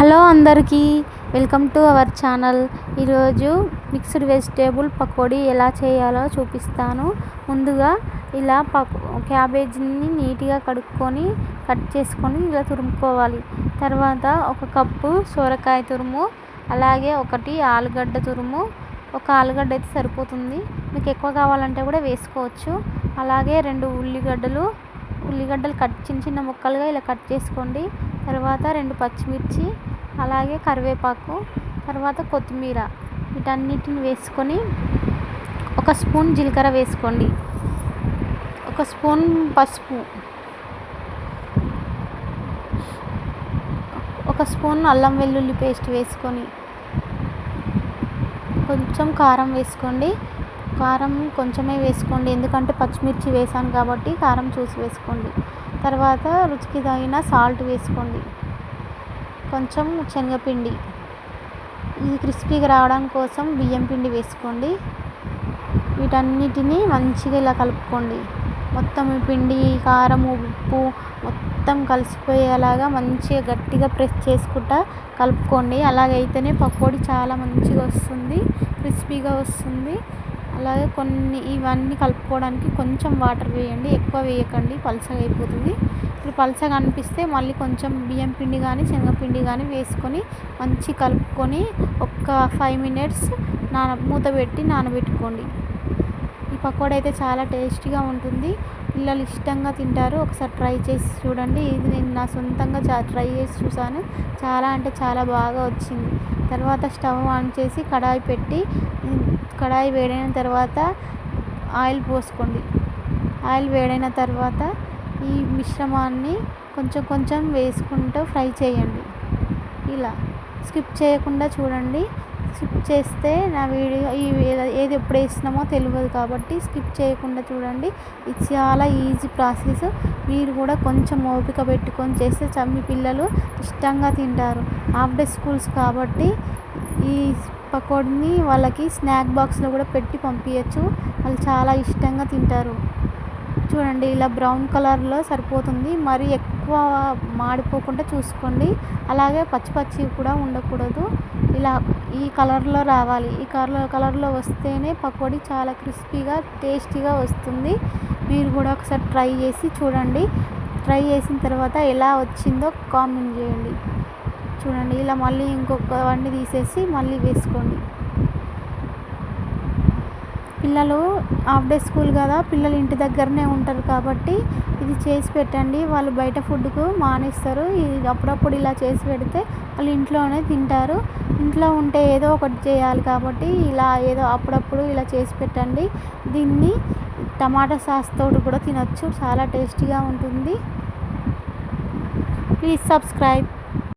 Hello అందరికీ welcome to our channel. ఈరోజు mixed vegetable pakodi ఎలా చేయాలో చూపిస్తాను. ముందుగా ఇలా పక్ క్యాబేజీని నీట్గా కడుక్కొని కట్ చేసుకొని ఇలా తురుముకోవాలి. తర్వాత ఒక కప్పు సొరకాయ తురుము అలాగే ఒకటి ఆలుగడ్డ తురుము. ఒక ఆలుగడ్డ అయితే సరిపోతుంది. మీకు ఎక్కువ కావాలంటే కూడా వేసుకోవచ్చు. అలాగే రెండు ఉల్లిగడ్డలు ఉల్లిగడ్డలు కట్ చిన్న చిన్న ముక్కలుగా ఇలా కట్ చేసుకోండి. తర్వాత రెండు పచ్చిమిర్చి అలాగే కరివేపాకు తర్వాత కొత్తిమీర. వీటన్నిటిని వేసుకొని ఒక స్పూన్ జీలకర్ర వేసుకోండి. ఒక స్పూన్ పసుపు. ఒక స్పూన్ అల్లం వెల్లుల్లి పేస్ట్ వేసుకొని కొంచెం కారం వేసుకోండి. కారం కొంచెమే వేసుకోండి. ఎందుకంటే పచ్చిమిర్చి వేసాను కాబట్టి కారం చూసి వేసుకోండి. తర్వాత రుచికి తగిన సాల్ట్ వేసుకోండి. కొంచెం శనగపిండి. ఇది క్రిస్పీగా రావడం కోసం బియ్యం పిండి వేసుకోండి. వీటన్నిటిని మంచిగా ఇలా కలుపుకోండి. మొత్తం పిండి కారం ఉప్పు మొత్తం కలిసిపోయేలాగా మంచిగా గట్టిగా ప్రెస్ చేసుకుంటా కలుపుకోండి. అలాగైతేనే పకోడీ చాలా మంచిగా వస్తుంది క్రిస్పీగా వస్తుంది. అలాగే కొన్ని ఇవన్నీ కలుపుకోవడానికి కొంచెం వాటర్ వేయండి. ఎక్కువ వేయకండి. పలసగా అయిపోతుంది. ఇప్పుడు పలసగా అనిపిస్తే మళ్ళీ కొంచెం బియ్యం పిండి కానీ శనగపిండి కానీ వేసుకొని మంచి కలుపుకొని ఒక ఫైవ్ మినిట్స్ నాన మూత పెట్టి నానబెట్టుకోండి. పకోడ అయితే చాలా టేస్టీగా ఉంటుంది. పిల్లలు ఇష్టంగా తింటారు. ఒకసారి ట్రై చేసి చూడండి. ఇది నేను నా సొంతంగా చా ట్రై చేసి చూసాను చాలా అంటే చాలా బాగా వచ్చింది. తర్వాత స్టవ్ ఆన్ చేసి కడాయి పెట్టి కడాయి వేడైన తర్వాత ఆయిల్ పోసుకోండి. ఆయిల్ వేడైన తర్వాత ఈ మిశ్రమాన్ని కొంచెం కొంచెం వేసుకుంటూ ఫ్రై చేయండి. ఇలా. స్కిప్ చేయకుండా చూడండి. స్కిప్ చేస్తే నా వీడియో ఈ ఏది ఎప్పుడు వేసినామో తెలియదు కాబట్టి స్కిప్ చేయకుండా చూడండి. ఇది చాలా ఈజీ ప్రాసెస్. మీరు కూడా కొంచెం ఓపిక పెట్టుకొని చేస్తే చమ్మి పిల్లలు ఇష్టంగా తింటారు. హాఫ్ డే స్కూల్స్ కాబట్టి ఈ పకోడిని వాళ్ళకి స్నాక్ బాక్స్లో కూడా పెట్టి పంపించచ్చు వాళ్ళు చాలా ఇష్టంగా తింటారు. చూడండి ఇలా బ్రౌన్ కలర్లో సరిపోతుంది. మరి ఎక్కువ మాడిపోకుండా చూసుకోండి. అలాగే పచ్చి పచ్చి కూడా ఉండకూడదు. ఇలా ఈ కలర్లో రావాలి. ఈ కలర్ కలర్లో వస్తేనే పకోడీ చాలా క్రిస్పీగా టేస్టీగా వస్తుంది. మీరు కూడా ఒకసారి ట్రై చేసి చూడండి. ట్రై చేసిన తర్వాత ఎలా వచ్చిందో కామెంట్ చేయండి. చూడండి ఇలా మళ్ళీ ఇంకొక వండి తీసేసి మళ్ళీ వేసుకోండి. పిల్లలు హాఫ్ డే స్కూల్ కదా పిల్లలు ఇంటి దగ్గరనే ఉంటారు కాబట్టి ఇది చేసి పెట్టండి. వాళ్ళు బయట ఫుడ్కు మానేస్తారు. ఇది అప్పుడప్పుడు ఇలా చేసి పెడితే వాళ్ళు ఇంట్లోనే తింటారు. ఇంట్లో ఉంటే ఏదో ఒకటి చేయాలి కాబట్టి ఇలా ఏదో అప్పుడప్పుడు ఇలా చేసి పెట్టండి. దీన్ని టమాటా సాస్ తోటి కూడా తినొచ్చు. చాలా టేస్టీగా ఉంటుంది. Please subscribe.